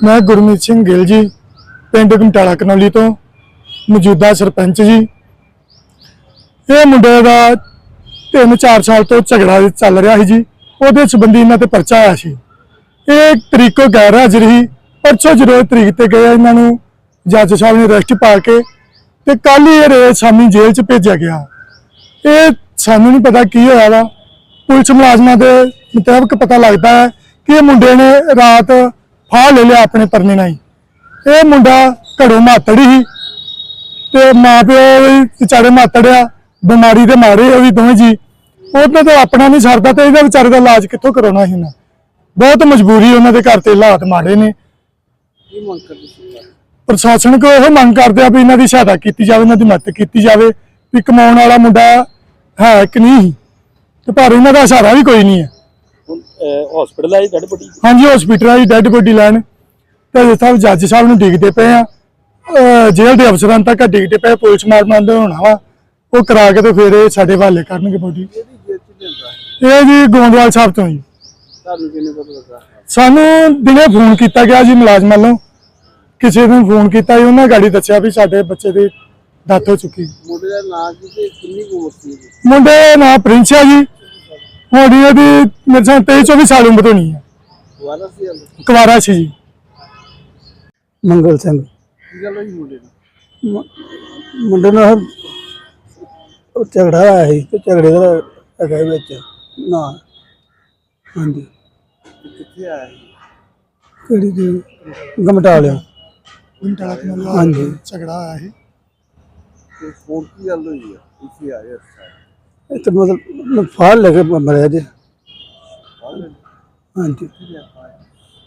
ਮੈਂ ਗੁਰਮੀਤ ਸਿੰਘ ਗਿੱਲ ਜੀ, ਪਿੰਡ ਘਮਟਾਲਾ ਕਨੌਲੀ ਤੋਂ, ਮੌਜੂਦਾ ਸਰਪੰਚ ਜੀ। ਇਹ ਮੁੰਡੇ ਦਾ 3-4 ਸਾਲ ਤੋਂ ਝਗੜਾ ਚੱਲ ਰਿਹਾ ਸੀ ਜੀ, ਉਹਦੇ ਸੰਬੰਧੀ ਇਹਨਾਂ ਤੇ ਪਰਚਾ ਆਇਆ ਸੀ। ਇਹ ਤਰੀਕੋ ਗੈਰ ਹਾਜ਼ਰ ਹੀ ਪਰਸੋਂ ਜਦੋਂ ਤਰੀਕ ਤੇ ਗਏ, ਇਹਨਾਂ ਨੂੰ ਜੱਜ ਸਾਹਿਬ ਨੇ ਅਰੈਸਟ ਪਾ ਕੇ ਤੇ ਕੱਲ ਹੀ ਇਹ ਰੇਤ ਸ਼ਾਮੀ ਜੇਲ੍ਹ 'ਚ ਭੇਜਿਆ ਗਿਆ। ਇਹ ਸਾਨੂੰ ਨਹੀਂ ਪਤਾ ਕੀ ਹੋਇਆ ਵਾ। ਪੁਲਿਸ ਮੁਲਾਜ਼ਮਾਂ ਦੇ ਮੁਤਾਬਕ ਪਤਾ ਲੱਗਦਾ ਹੈ ਕਿ ਇਹ ਮੁੰਡੇ ਨੇ ਰਾਤ ਫਾਹ ਲੈ ਲਿਆ ਆਪਣੇ ਪਰਨੇ ਨਾਲ ਹੀ। ਇਹ ਮੁੰਡਾ ਘੜੋਂ ਮਾਤੜੀ ਸੀ ਤੇ ਮਾਪਿਓ ਵੀ ਵਿਚਾਰੇ ਮਾਤੜਿਆ ਬਿਮਾਰੀ ਦੇ ਮਾਰੇ ਉਹ ਵੀ ਦੋਵੇਂ ਜੀ। ਉਹਨਾਂ ਤੋਂ ਆਪਣਾ ਨਹੀਂ ਸਰਦਾ ਤੇ ਇਹਦਾ ਵਿਚਾਰੇ ਦਾ ਇਲਾਜ ਕਿੱਥੋਂ ਕਰਾਉਣਾ ਸੀ ਉਹਨਾਂ? ਬਹੁਤ ਮਜਬੂਰੀ ਉਹਨਾਂ ਦੇ ਘਰ ਤੇ ਹਾਲਾਤ ਮਾੜੇ ਨੇ। ਕੀ ਮੰਗ ਕਰਦੇ ਸੀ ਪ੍ਰਸ਼ਾਸਨ ਕੋ ਇਹ ਮੰਗ ਕਰਦੇ ਆ ਵੀ ਇਹਨਾਂ ਦੀ ਸਹਾਇਤਾ ਕੀਤੀ ਜਾਵੇ ਇਹਨਾਂ ਦੀ ਮਦਦ ਕੀਤੀ ਜਾਵੇ ਵੀ ਕਮਾਉਣ ਵਾਲਾ ਮੁੰਡਾ ਹੈ ਕਿ ਨਹੀਂ? ਤੇ ਪਰ ਇਹਨਾਂ ਦਾ ਸਹਾਰਾ ਵੀ ਕੋਈ ਨਹੀਂ ਹੈ। ਹਸਪੀਟਲ ਆਈ ਡੱਡ ਪੱਟੀ ਹਾਂਜੀ ਹਸਪੀਟਲ ਆਈ ਡੈੱਡ ਬੋਡੀ ਲੈਣ। ਤੇ ਸਾਹਿਬ ਜੱਜ ਸਾਹਿਬ ਨੂੰ ਡਿੱਗਦੇ ਪਏ ਆ ਜੇਲ੍ਹ ਦੇ ਅਫਸਰਾਂ ਤੱਕ ਡਿੱਗਦੇ ਪਏ ਪੁਲਿਸ ਮਾਰਮੰਦ ਹੋਣਾ ਵਾ। ਉਹ ਕਰਾ ਕੇ ਤੇ ਫਿਰ ਇਹ ਸਾਡੇ ਹਵਾਲੇ ਕਰਨਗੇ ਬੋਡੀ। ਇਹ ਜੀ ਗੋਂਦਵਾਲ ਸਾਹਿਬ ਤੋਂ ਜੀ ਸਾਨੂੰ ਦਿਨੇ ਫੋਨ ਕੀਤਾ ਗਿਆ ਜੀ ਮੁਲਾਜ਼ਮਾਂ ਵੱਲੋਂ ਕਿਸੇ ਨੂੰ ਫੋਨ ਕੀਤਾ ਜੀ ਉਹਨਾਂ ਗਾੜੀ ਦੱਸਿਆ ਵੀ ਸਾਡੇ ਬੱਚੇ ਦੀ ਡੈਥ ਹੋ ਚੁੱਕੀ। ਮੁੰਡੇ ਦਾ ਨਾਂ ਕੀ ਤੇ ਕਿੰਨੀ ਉਮਰ ਸੀ? ਮੁੰਡੇ ਦਾ ਨਾਂ ਪ੍ਰਿੰਸ ਜੀ। ਹੋੜੀ ਉਹਦੀ ਮੇਰੇ ਸਾਹ 23 24 ਸਾਲ ਉਮਰ ਹੋਣੀ ਹੈ। ਦੁਬਾਰਾ ਸੀ ਹਾਲੇ ਕੁਵਾਰਾ ਸੀ ਜੀ। ਮੰਗਲ ਸਿੰਘ। ਕੀ ਗੱਲ ਹੋਈ ਮੁੰਡੇ ਨੂੰ ਮ- ਮੁੰਡੇ ਨਾਲ ਉਹ ਝਗੜਾ ਆਇਆ ਸੀ ਤੇ ਝਗੜੇ ਦਾ ਹੈਗਾ ਵਿੱਚ ਨਾ। ਹਾਂਜੀ। ਤੇ ਕਿੱਥੇ ਆਇਆ ਸੀ? ਕਿਹੜੀ ਜੀ? ਗਮਟਾ ਲਿਆ ਗੁੰਟਾਲਾ ਕਨੌਲੀ ਹਾਂਜੀ। ਝਗੜਾ ਆਇਆ ਸੀ। ਤੇ ਫੋਨ ਕੀ ਗੱਲ ਹੋਈ ਆ? ਇੱਥੇ ਆ ਗਿਆ ਇਹ ਤਾਂ ਮਤਲਬ ਫਾਲ ਲੈ ਕੇ ਮਰਿਆ ਜੀ। ਹਾਂਜੀ।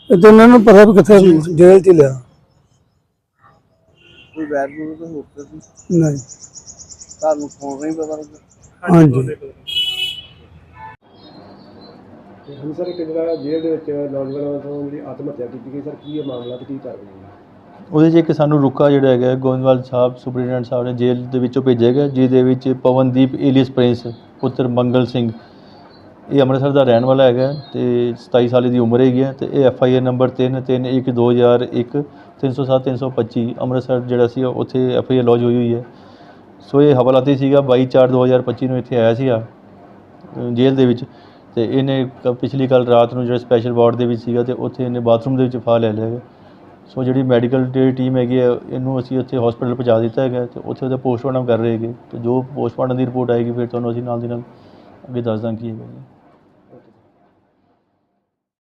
ਇਹ ਦੋਨਾਂ ਨੂੰ ਪਤਾ ਵੀ ਕਿੱਥੇ ਜੇਲ੍ਹ ਚ ਲਿਆ। ਕੋਈ ਵੈਰ ਨੂੰ ਤਾਂ ਹੋ ਸਕਦਾ ਸੀ ਨਹੀਂ। ਤੁਹਾਨੂੰ ਫੋਨ ਨਹੀਂ ਪਤਾ ਲੱਗਾ ਹਾਂਜੀ। ਹੁਣ ਸਰ ਇੱਕ ਜਿਹੜਾ ਜੇਲ੍ਹ ਦੇ ਵਿੱਚ ਨੌਜਵਾਨਾਂ ਵੱਲੋਂ ਜਿਹੜੀ ਆਤਮ ਹੱਤਿਆ ਕੀਤੀ ਗਈ ਸਰ ਕੀ ਇਹ ਮਾਮਲਾ ਤੇ ਕੀ ਕਾਰਵਾਈ ਹੈ ਉਹਦੇ 'ਚ ਇੱਕ ਸਾਨੂੰ ਰੁਕਾ ਜਿਹੜਾ ਹੈਗਾ, ਗੋਇੰਦਵਾਲ ਸਾਹਿਬ ਸੁਪਰਡੈਂਟ ਸਾਹਿਬ ਨੇ ਜੇਲ੍ਹ ਦੇ ਵਿੱਚੋਂ ਭੇਜਿਆ ਗਿਆ, ਜਿਹਦੇ ਵਿੱਚ ਪਵਨਦੀਪ ਏਲੀਅਸ ਪ੍ਰਿੰਸ, ਪੁੱਤਰ ਮੰਗਲ ਸਿੰਘ, ਇਹ ਅੰਮ੍ਰਿਤਸਰ ਦਾ ਰਹਿਣ ਵਾਲਾ ਹੈਗਾ ਤੇ 27 ਸਾਲ ਦੀ ਉਮਰ ਹੈਗੀ ਹੈ ਤੇ ਇਹ F I R number 331 2001 307 325 Amritsar ਜਿਹੜਾ ਸੀ, ਉੱਥੇ ਐਫ ਆਈ ਆਰ ਲੌਜ ਹੋਈ ਹੋਈ ਹੈ। ਸੋ ਇਹ ਹਵਾਲਾਤੀ ਸੀਗਾ 22 4 2025 ਨੂੰ ਇੱਥੇ ਆਇਆ ਸੀਗਾ ਜੇਲ੍ਹ ਦੇ ਵਿੱਚ ਤੇ ਇਹਨੇ ਕ- ਪਿਛਲੀ ਕੱਲ ਰਾਤ ਨੂੰ ਜਿਹੜਾ ਸਪੈਸ਼ਲ ਵਾਰਡ ਦੇ ਵਿੱਚ ਸੀਗਾ ਤੇ ਉੱਥੇ ਇਹਨੇ ਬਾਥਰੂਮ ਦੇ ਵਿੱਚ ਫਾ ਲੈ ਲਿਆ ਹੈਗਾ। ਸੋ ਜਿਹੜੀ ਮੈਡੀਕਲ ਜਿਹੜੀ ਟੀਮ ਹੈਗੀ ਹੈ ਇਹਨੂੰ ਅਸੀਂ ਉੱਥੇ ਹਸਪੀਟਲ ਪਹੁੰਚਾ ਦਿੱਤਾ ਹੈਗਾ ਅਤੇ ਉੱਥੇ ਉਹਦਾ ਪੋਸਟਮਾਰਟਮ ਕਰ ਰਹੇ ਹੈਗੇ। ਅਤੇ ਜੋ ਪੋਸਟਮਾਰਟਮ ਦੀ ਰਿਪੋਰਟ ਆਏਗੀ, ਫਿਰ ਤੁਹਾਨੂੰ ਅਸੀਂ ਨਾਲ ਦੀ ਨਾਲ ਅੱਗੇ ਦੱਸ ਦਾਂਗੇ ਕੀ ਹੈਗਾ ਜੀ।